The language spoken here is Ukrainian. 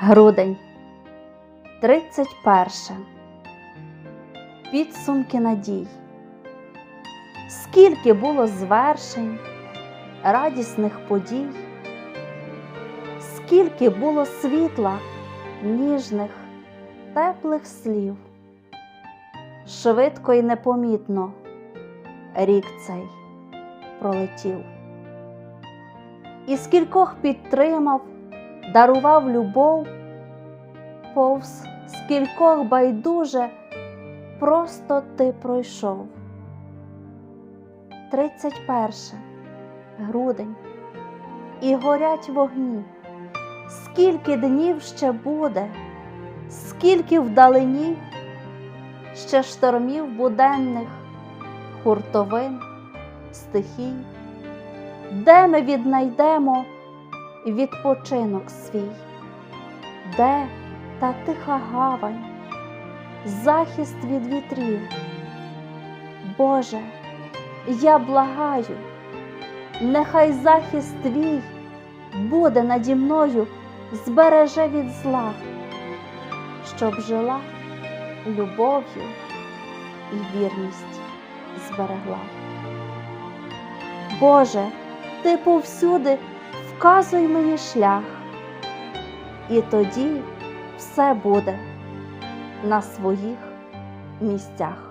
Грудень 31. Підсумки надій. Скільки було звершень, радісних подій, скільки було світла, ніжних, теплих слів. Швидко і непомітно рік цей пролетів. І скількох підтримав, дарував любов, повз скількох байдуже просто ти пройшов. 31 грудень і горять вогні. Скільки днів ще буде, скільки вдалині, ще штормів буденних, хуртовин, стихій, де ми віднайдемо відпочинок свій, де та тиха гавань, захист від вітрів. Боже, я благаю, нехай захист твій буде наді мною, збереже від зла, щоб жила любов'ю і вірність зберегла. Боже, ти повсюди вказуй мені шлях, і тоді все буде на своїх місцях.